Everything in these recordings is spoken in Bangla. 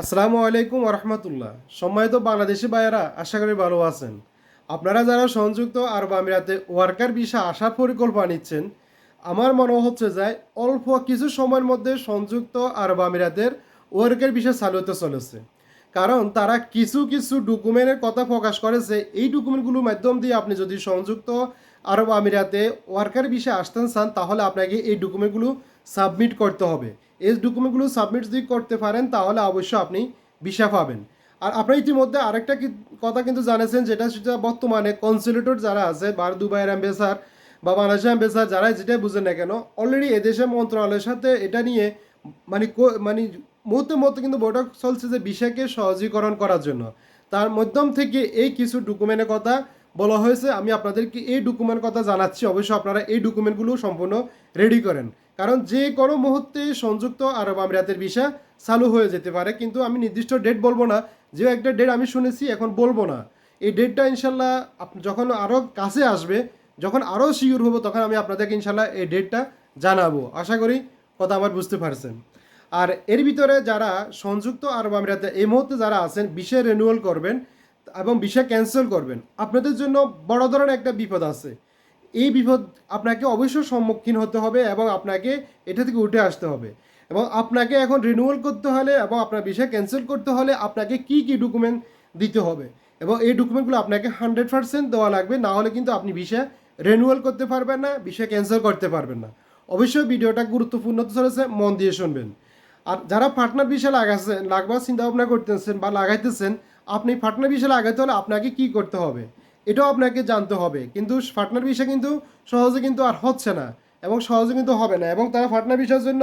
আসসালামু আলাইকুম রহমতুল্লাহ সম্মানিত বাংলাদেশি ভাইয়েরা, আশা করি ভালো আছেন। আপনারা যারা সংযুক্ত আরব আমিরাতে ওয়ার্কার ভিসা আসার পরিকল্পনা নিচ্ছেন, আমার মনে হচ্ছে যে অল্প কিছু সময়ের মধ্যে সংযুক্ত আরব আমিরাতের ওয়ার্কার ভিসা চালু হতে চলেছে। কারণ তারা কিছু কিছু ডকুমেন্টের কথা প্রকাশ করেছে এই ডকুমেন্টগুলোর মাধ্যম দিয়ে আপনি যদি সংযুক্ত আরব আমিরাতে ওয়ার্কার ভিসা আসতে চান, তাহলে আপনাকে এই ডকুমেন্টগুলো সাবমিট করতে হবে। এই ডকুমেন্টগুলো সাবমিট যদি করতে পারেন, তাহলে অবশ্যই আপনি ভিসা পাবেন। আর আপনি ইতিমধ্যে আরেকটা কথা কিন্তু জানেছেন, যেটা সেটা বর্তমানে কনসুলেটর যারা আছে বা দুবাইয়ের অ্যাম্বাসার বা বাংলাদেশের অ্যাম্বাসার যারা যেটাই বুঝেন না কেন অলরেডি এদেশের মন্ত্রণালয়ের সাথে এটা নিয়ে মানে মানে মুহূর্তে মুহূর্তে কিন্তু বৈঠক চলছে যে বিষয়কে সহজীকরণ করার জন্য। তার মাধ্যম থেকে এই কিছু ডকুমেন্টের কথা বলা হয়েছে, আমি আপনাদেরকে এই ডকুমেন্ট কথা জানাচ্ছি। অবশ্যই আপনারা এই ডকুমেন্টগুলো সম্পূর্ণ রেডি করেন। কারণ যে কোনো মুহূর্তে সংযুক্ত আরব আমিরাতের ভিসা চালু হয়ে যেতে পারে, কিন্তু আমি নির্দিষ্ট ডেট বলব না। যে একটা ডেট আমি শুনেছি, এখন বলব না। এই ডেটটা ইনশাল্লাহ যখন আরও কাছে আসবে, যখন আরও শিওর হব, তখন আমি আপনাদেরকে ইনশাল্লাহ এই ডেটটা জানাব। আশা করি কথা আমার বুঝতে পারছেন। আর এর ভিতরে যারা সংযুক্ত আরব আমিরাতে এই মুহূর্তে যারা আছেন বিষে রেনুয়াল করবেন এবং বিষয় ক্যান্সেল করবেন। আপনাদের জন্য বড় ধরনের একটা বিপদ আছে। এই বিপদ আপনাকে অবশ্যই সম্মুখীন হতে হবে এবং আপনাকে এটা থেকে উঠে আসতে হবে। এবং আপনাকে এখন রিনিউয়াল করতে হলে এবং আপনার বিষয় ক্যান্সেল করতে হলে আপনাকে কি কি ডকুমেন্ট দিতে হবে? এবং এই ডকুমেন্টগুলো আপনাকে হান্ড্রেড পার্সেন্ট দেওয়া লাগবে, না হলে কিন্তু আপনি ভিসা রিনিউয়াল করতে পারবেন না, বিষয় ক্যান্সেল করতে পারবেন না। অবশ্যই ভিডিওটা গুরুত্বপূর্ণ চলেছে, মন দিয়ে শুনবেন। আর যারা পার্টনার বিষয় লাগাচ্ছেন লাগবার চিন্তা ভাবনা করতেছেন বা লাগাইতেছেন আপনি পার্টনার বিষয় লাগাইতে হলে আপনাকে কি করতে হবে? এটাও আপনাকে জানতে হবে। কিন্তু পার্টনার বিষয় কিন্তু সহজে কিন্তু আর হচ্ছে না এবং সহজে কিন্তু হবে না এবং তারা পার্টনার বিষয়ের জন্য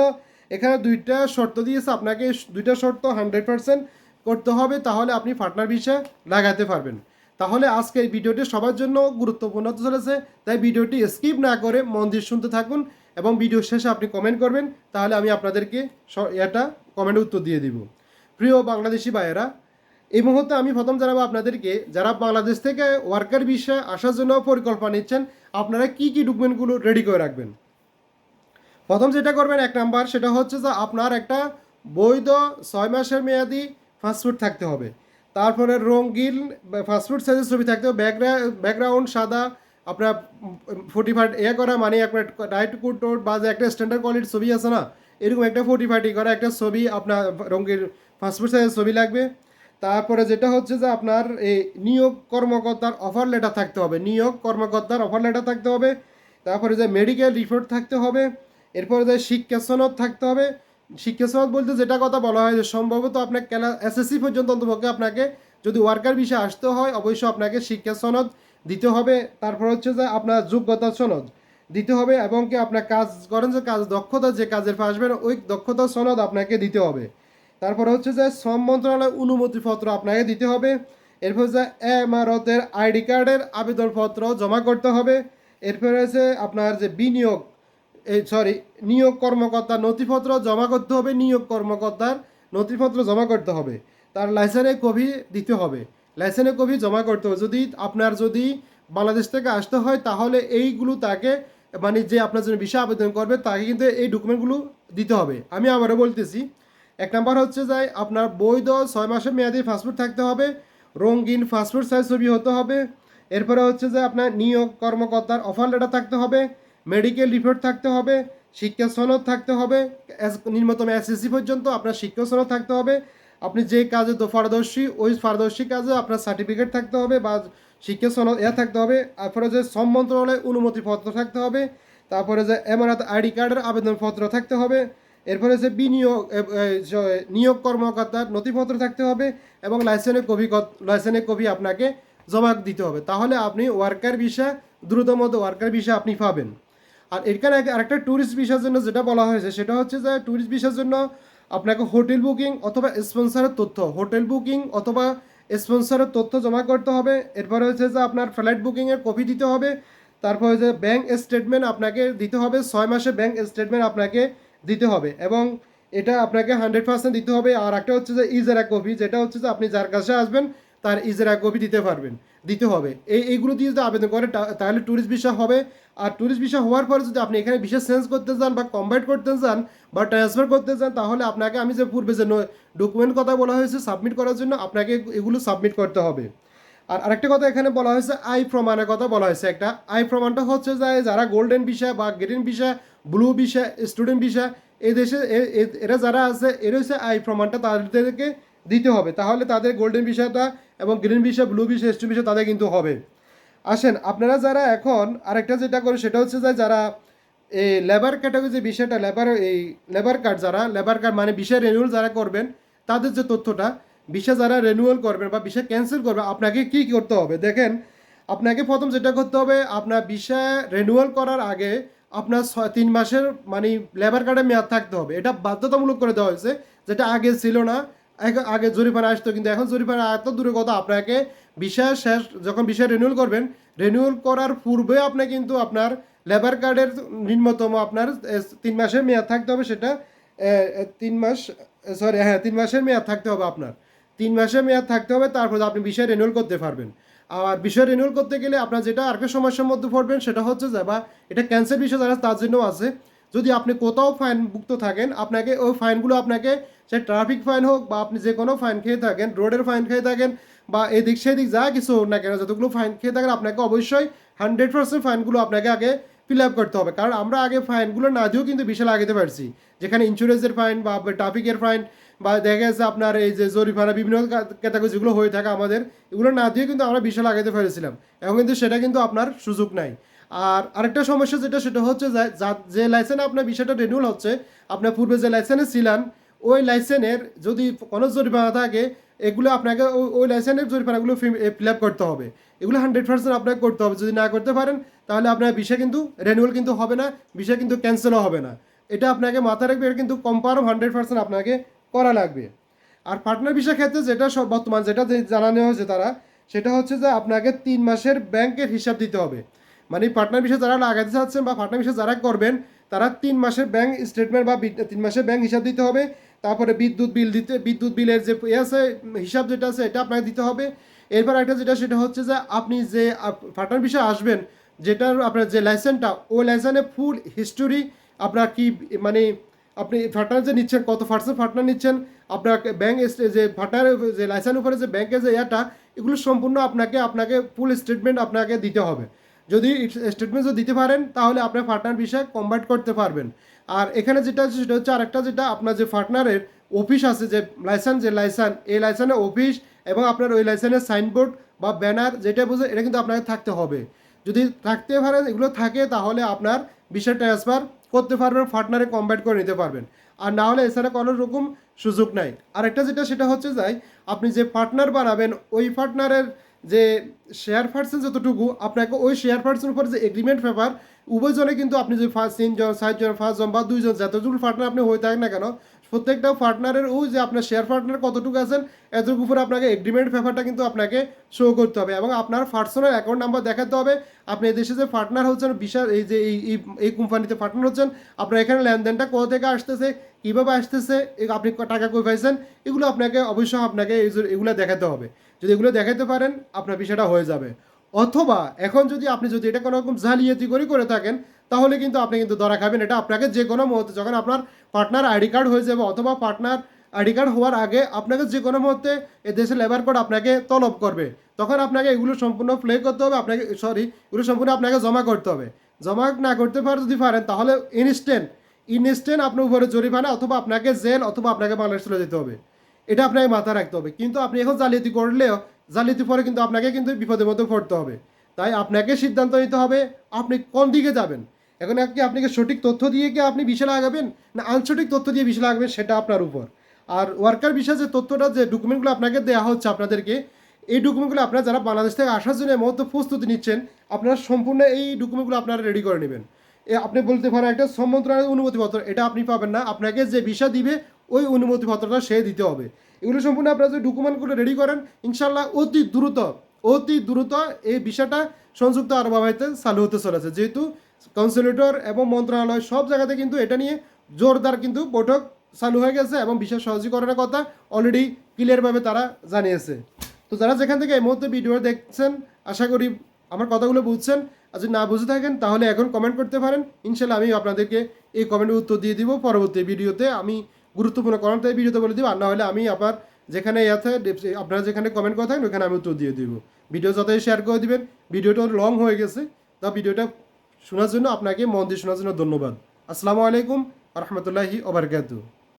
এখানে দুইটা শর্ত দিয়েছে। আপনাকে দুইটা শর্ত হান্ড্রেড পার্সেন্ট করতে হবে তাহলে আপনি পার্টনার বিষয় লাগাতে পারবেন। তাহলে আজকে এই ভিডিওটি সবার জন্য গুরুত্বপূর্ণ হতে চলেছে। তাই ভিডিওটি স্কিপ না করে মন দিয়ে শুনতে থাকুন এবং ভিডিও শেষে আপনি কমেন্ট করবেন। তাহলে আমি আপনাদেরকে এটা কমেন্টে উত্তর দিয়ে দিব। প্রিয় বাংলাদেশি ভাইয়েরা এই মুহূর্তে আমি প্রথম জানাব আপনাদেরকে, যারা বাংলাদেশ থেকে ওয়ার্কার বিষয়ে আসার জন্য পরিকল্পনা নিচ্ছেন, আপনারা কি কি ডকুমেন্টগুলো রেডি করে রাখবেন? প্রথম যেটা করবেন এক নাম্বার, সেটা হচ্ছে যে আপনার একটা বৈধ ছয় মাসের মেয়াদি ফাস্টফুড থাকতে হবে। তারপরে রঙিন ফাস্টফুড সাইজের ছবি থাকতে হবে ব্যাকগ্রাউন্ড সাদা, আপনার ফোর্টি ফাইভ এ করা মানে আপনার ডাইট কুট বা যে একটা স্ট্যান্ডার্ড কোয়ালিটির ছবি আছে না? এরকম একটা ফোর্টি ফাইভটি করা একটা ছবি আপনার রঙের ফাস্টফুড সাইজের ছবি লাগবে। তারপরে যেটা হচ্ছে যে আপনার এই নিয়োগ কর্মকর্তার অফার লেটার থাকতে হবে। নিয়োগ কর্মকর্তার অফার লেটার থাকতে হবে, তারপরে যে মেডিকেল রিপোর্ট থাকতে হবে, এরপরে যে শিক্ষা সনদ থাকতে হবে। শিক্ষা সনদ বলতে যেটা কথা বলা হয় যে সম্ভবত আপনার ক্লাস এসএসসি পর্যন্ত অন্তপক্ষে আপনাকে যদি ওয়ার্কার বিষয়ে আসতে হয়, অবশ্যই আপনাকে শিক্ষা সনদ দিতে হবে। তারপর হচ্ছে যে আপনার যোগ্যতা সনদ দিতে হবে এবং কি আপনার কাজ করেন যে কাজ দক্ষতা যে কাজের আসবেন ওই দক্ষতা সনদ আপনাকে দিতে হবে। তারপরে হচ্ছে যে শ্রম মন্ত্রণালয় অনুমতিপত্র আপনাকে দিতে হবে। এরপর যে এমারতের আইডি কার্ডের আবেদনপত্র জমা করতে হবে। এরপরে হচ্ছে আপনার যে বিনিয়োগ এই সরি নিয়োগ কর্মকর্তার নথিপত্র জমা করতে হবে, নিয়োগ কর্মকর্তার নথিপত্র জমা করতে হবে। তার লাইসেন্সের কপি দিতে হবে। লাইসেন্সের কপি জমা করতে হবে। যদি আপনার যদি বাংলাদেশ থেকে আসতে হয়, তাহলে এইগুলো তাকে মানে যে আপনার জন্য বিষয় আবেদন করবে, তাকে কিন্তু এই ডকুমেন্টগুলো দিতে হবে। আমি আবারও বলতেছি এক নাম্বার হচ্ছে যে আপনার বৈধ ছয় মাসের মেয়াদি ফাস্টফুড থাকতে হবে, রঙিন ফাস্টফুড সাইজ ছবি হতে হবে। এরপরে হচ্ছে যে আপনার নিয়োগ কর্মকর্তার অফার লেটার থাকতে হবে মেডিকেল রিপোর্ট থাকতে হবে, শিক্ষা সনদ থাকতে হবে নিম্নতম এসএসসি পর্যন্ত আপনার শিক্ষা সনদ থাকতে হবে। আপনি যে কাজে তো পারদর্শী, ওই পারদর্শী কাজে আপনার সার্টিফিকেট থাকতে হবে বা শিক্ষা সনদ এ থাকতে হবে। তারপরে যে শ্রম মন্ত্রণালয়ের অনুমতিপত্র থাকতে হবে, তারপরে যে এমআরআত আইডি কার্ডের আবেদনপত্র থাকতে হবে এরপরে হচ্ছে বিনিয়োগ নিয়োগ কর্মকর্তার নথিপত্র থাকতে হবে এবং লাইসেন্সের কপি লাইসেন্সের কপি আপনাকে জমা দিতে হবে। তাহলে আপনি ওয়ার্কার ভিসা দ্রুততম ওয়ার্কার ভিসা আপনি পাবেন। আর এখানে আরেকটা ট্যুরিস্ট ভিসার জন্য যেটা বলা হয়েছে, সেটা হচ্ছে যে ট্যুরিস্ট ভিসার জন্য আপনাকে হোটেল বুকিং অথবা স্পন্সরের তথ্য হোটেল বুকিং অথবা স্পন্সরের তথ্য জমা করতে হবে। এরপরে হচ্ছে যে আপনার ফ্লাইট বুকিংয়ের কপি দিতে হবে। তারপরে যে ব্যাঙ্ক স্টেটমেন্ট আপনাকে দিতে হবে। ছয় মাসে ব্যাঙ্ক স্টেটমেন্ট আপনাকে দিতে হবে। এবং এটা আপনাকে হান্ড্রেড পার্সেন্ট দিতে হবে। আর একটা হচ্ছে যে ইজারা কপি, যেটা হচ্ছে যে আপনি যার কাছে আসবেন, তার ইজরা কপি দিতে পারবেন, দিতে হবে। এই, এইগুলো দিয়ে যদি আবেদন করে তাহলে ট্যুরিস্ট ভিসা হবে। আর ট্যুরিস্ট ভিসা হওয়ার পরে যদি আপনি এখানে ভিসা চেঞ্জ করতে চান বা কনভার্ট করতে চান বা ট্রান্সফার করতে চান, তাহলে আপনাকে আমি যে পূর্বে যে ডকুমেন্ট কথা বলা হয়েছে সাবমিট করার জন্য আপনাকে এগুলো সাবমিট করতে হবে। আর আরেকটা কথা এখানে বলা হয়েছে আই প্রমাণের কথা বলা হয়েছে একটা। আই প্রমাণটা হচ্ছে যে যারা গোল্ডেন ভিসা বা green visa blue visa student visa এই দেশে এরা যারা আছে, এর হচ্ছে আই প্রমাণটা তাদেরকে দিতে হবে। তাহলে তাদের গোল্ডেন ভিসাটা এবং green visa blue visa student visa তাদের কিন্তু হবে। আসেন, আপনারা যারা এখন আরেকটা যেটা করে সেটা হচ্ছে যে যারা এই লেবার ক্যাটাগরি যে বিষয়টা লেবার এই লেবার কার্ড যারা লেবার কার্ড মানে বিষয় রেনিউয়াল যারা করবেন, তাদের যে তথ্যটা বিষয় যারা রেনিউয়াল করবেন বা বিষয় ক্যান্সেল করবেন আপনাকে কি করতে হবে? দেখেন, আপনাকে প্রথম যেটা করতে হবে, আপনার বিষয় রেনুয়াল করার আগে আপনার তিন মাসের মানে লেবার কার্ডে মেয়াদ থাকতে হবে। এটা বাধ্যতামূলক করে দেওয়া হয়েছে, যেটা আগে ছিল না। আগে- জরিমানা আসতো, কিন্তু এখন জরিমানা এত দূরে কথা, আপনাকে বিষয় শেষ, যখন বিষয় রেনুয়াল করবেন রেনুয়াল করার পূর্বে আপনি কিন্তু আপনার লেবার কার্ডের নিম্নতম আপনার তিন মাসের মেয়াদ থাকতে হবে, সেটা তিন মাস সরি হ্যাঁ তিন মাসের মেয়াদ থাকতে হবে আপনার। তিন মাসের মেয়াদ থাকতে হবে, তারপর আপনি বিষয় রেনিউয়াল করতে পারবেন। আর বিষয় রেনিউয়াল করতে গেলে আপনার যেটা আরেকটা সমস্যার মধ্যে পড়বেন, সেটা হচ্ছে যে বা এটা ক্যান্সেল বিষয় যারা, তার জন্য আছে। যদি আপনি কোথাও ফাইন মুক্ত থাকেন, আপনাকে ওই ফাইনগুলো আপনাকে সে ট্রাফিক ফাইন হোক বা আপনি যে কোনো ফাইন খেয়ে থাকেন রোডের ফাইন খেয়ে থাকেন বা এদিক সেদিক যা কিছু হোক না কেন, যতগুলো ফাইন খেয়ে থাকেন, আপনাকে অবশ্যই হান্ড্রেড পার্সেন্ট ফাইনগুলো আপনাকে আগে ফিল আপ করতে হবে। কারণ আমরা আগে ফাইনগুলো না দিয়েও কিন্তু বিশাল আগাতে পারছি। যেখানে ইন্স্যুরেন্সের ফাইন বা ট্রাফিকের ফাইন বা দেখা যাচ্ছে আপনার এই যে জরিফানা বিভিন্ন ক্যাটাগরি যেগুলো হয়ে থাকে আমাদের, এগুলো না দিয়ে কিন্তু আমরা বিশাল আগাতে পেরেছিলাম। এখন কিন্তু সেটা কিন্তু আপনার সুযোগ নাই। আর আরেকটা সমস্যা যেটা, সেটা হচ্ছে যে লাইসেন্স আপনার বিষয়টা রেনিউল হচ্ছে, আপনার পূর্বে যে লাইসেন্সে ছিলেন, ওই লাইসেন্সের যদি কোনো জরিমানা থাকে এগুলো আপনাকে ওই- লাইসেন্সের জরিমানাগুলো ফিল আপ করতে হবে। এগুলো হান্ড্রেড পার্সেন্ট আপনাকে করতে হবে। যদি না করতে পারেন, তাহলে আপনার বিষয় কিন্তু রেনুয়াল কিন্তু হবে না বিষয় কিন্তু ক্যান্সেলও হবে না। এটা আপনাকে মাথায় রাখবে, এটা কিন্তু কম্পারম হান্ড্রেড পার্সেন্ট আপনাকে করা লাগবে। আর পার্টনার বিষয় ক্ষেত্রে যেটা সব, বর্তমান যেটা জানানো হয়েছে তারা, সেটা হচ্ছে যে আপনাকে তিন মাসের ব্যাংকের হিসাব দিতে হবে। মানে পার্টনার বিষয়ে যারা লাগাতে চাচ্ছেন বা পার্টনার বিষয়ে যারা করবেন, তারা তিন মাসের ব্যাংক স্টেটমেন্ট বা তিন মাসের ব্যাংক হিসাব দিতে হবে। তারপরে বিদ্যুৎ বিল দিতে, বিদ্যুৎ বিলের যে আছে, হিসাব যেটা আছে, এটা আপনাকে দিতে হবে। এরপর একটা যেটা, সেটা হচ্ছে যে আপনি যে পার্টনার বিষয়ে আসবেন, যেটার আপনার যে লাইসেন্সটা ওই লাইসেন্সে ফুল হিস্টোরি আপনার কি মানে আপনি পার্টনার যে নিচ্ছেন, কত পার্সেন্ট পার্টনার নিচ্ছেন, আপনার ব্যাংক যে পার্টনার যে লাইসেন্স উপরে যে ব্যাংকের যে ইয়াটা এগুলো সম্পূর্ণ আপনাকে আপনাকে ফুল স্টেটমেন্ট আপনাকে দিতে হবে। যদি স্টেটমেন্ট যদি দিতে পারেন, তাহলে আপনার পার্টনার বিষয়ে কনভার্ট করতে পারবেন। আর এখানে যেটা আছে, সেটা হচ্ছে আরেকটা, যেটা আপনার যে পার্টনারের অফিস আছে, যে লাইসেন্স যে লাইসেন্স এই লাইসেন্সের অফিস এবং আপনার ওই লাইসেন্সের সাইনবোর্ড বা ব্যানার যেটা বুঝে, এটা কিন্তু আপনাকে থাকতে হবে। যদি থাকতে পারেন, এগুলো থাকে, তাহলে আপনার বিষয় ট্রান্সফার করতে পারবেন পার্টনারে কনভার্ট করে নিতে পারবেন। আর না হলে এছাড়া কোনো রকম সুযোগ নাই। আরেকটা যেটা, সেটা হচ্ছে যাই, আপনি যে পার্টনার বানাবেন, ওই পার্টনারের যে শেয়ার পার্সেন্ট যতটুকু, আপনাকে ওই শেয়ার পার্সেন্ট উপর যে এগ্রিমেন্ট পেপার উভয়জনে কিন্তু আপনি যে ফার্স্ট তিনজন, চারজন, পাঁচজন বা দুইজন যতটুকু পার্টনার আপনি হয়ে থাকেন না কেন, প্রত্যেকটা পার্টনারের ওই যে আপনার শেয়ার পার্টনার কতটুকু আছেন, এতটুকু উপরে আপনাকে এগ্রিমেন্ট পেপারটা কিন্তু আপনাকে শো করতে হবে এবং আপনার পার্সোনাল অ্যাকাউন্ট নাম্বার দেখাতে হবে। আপনি এই দেশে যে পার্টনার হচ্ছেন, বিশাল এই যে এই, এই- কোম্পানিতে পার্টনার হচ্ছেন, আপনার এখানে লেনদেনটা কোথা থেকে আসতেছে, কীভাবে আসতেছে আপনি টাকা কই পাইছেন, এগুলো আপনাকে অবশ্যই আপনাকে এগুলো দেখাতে হবে। যদি এগুলো দেখাতে পারেন, আপনার বিষয়টা হয়ে যাবে। অথবা এখন যদি আপনি যদি এটা কোনো রকম জালিয়াতি করে করে থাকেন, তাহলে কিন্তু আপনি কিন্তু ধরা খাবেন। এটা আপনাকে যে কোনো মুহূর্তে যখন আপনার পার্টনার আইডি কার্ড হয়ে যাবে অথবা পার্টনার আইডি কার্ড হওয়ার আগে আপনাকে যে কোনো মুহূর্তে এ দেশের লেবার কোড আপনাকে তলব করবে। তখন আপনাকে এগুলো সম্পূর্ণ প্লে করতে হবে, আপনাকে সরি এগুলো সম্পূর্ণ আপনাকে জমা করতে হবে। জমা না করতে পারে, যদি পারেন, তাহলে ইনস্ট্যান্ট ইনস্ট্যান্ট আপনার উপরে জরিমানা অথবা আপনাকে জেল অথবা আপনাকে বাংলাদেশ চলে যেতে হবে। এটা আপনাকে মাথায় রাখতে হবে। কিন্তু আপনি এখন জালিয়াতি করলেও, জালিয়াতি পরে কিন্তু আপনাকে কিন্তু বিপদের মধ্যে পড়তে হবে। তাই আপনাকে সিদ্ধান্ত নিতে হবে, আপনি কোন দিকে যাবেন? এখন কি আপনাকে সঠিক তথ্য দিয়ে কি আপনি বিশাল আগাবেন না আনসঠিক তথ্য দিয়ে বিশাল আগাবেন সেটা আপনার উপর। আর ওয়ার্কার বিষয়ে যে তথ্যটা, যে ডকুমেন্টগুলো আপনাকে দেওয়া হচ্ছে আপনাদেরকে, এই ডকুমেন্টগুলো আপনারা যারা বাংলাদেশ থেকে আসার জন্য মুহূর্তে প্রস্তুতি নিচ্ছেন, আপনারা সম্পূর্ণ এই ডকুমেন্টগুলো আপনারা রেডি করে নেবেন। আপনি বলতে পারেন একটা শ্রম মন্ত্রণালয়ের অনুমতিপত্র, এটা আপনি পাবেন না। আপনাকে যে ভিসা দিবে ওই অনুমতিপত্রটা সে দিতে হবে। এগুলো সম্পূর্ণ আপনারা যে ডকুমেন্টগুলো রেডি করেন ইনশাল্লাহ অতি দ্রুত অতি দ্রুত এই বিষয়টা সংযুক্ত আরব আমিরাতে চালু হতে চলেছে। যেহেতু কনসুলেটর এবং মন্ত্রণালয় সব জায়গাতে কিন্তু এটা নিয়ে জোরদার কিন্তু বৈঠক চালু হয়ে গেছে এবং বিশেষ সহজীকরণের কথা অলরেডি ক্লিয়ারভাবে তারা জানিয়েছে। তো যারা যেখান থেকে এই মুহূর্তে ভিডিও দেখছেন, আশা করি আমার কথাগুলো বুঝছেন। আর যদি না বুঝে থাকেন, তাহলে এখন কমেন্ট করতে পারেন। ইনশাল্লাহ আমি আপনাদেরকে এই কমেন্টের উত্তর দিয়ে দিব। পরবর্তী ভিডিওতে আমি গুরুত্বপূর্ণ কমেন্ট ভিডিওতে বলে দিব। আর না হলে আমি আবার যেখানে আছে আপনারা যেখানে কমেন্ট করে থাকেন ওখানে আমি উত্তর দিয়ে দিব। ভিডিও যতই শেয়ার করে দিবেন, ভিডিওটা লং হয়ে গেছে, তা ভিডিওটা শোনার জন্য আপনাকে মন দিয়ে শোনার জন্য ধন্যবাদ। আসসালামু আলাইকুম রহমতুল্লাহি ওবরকাতু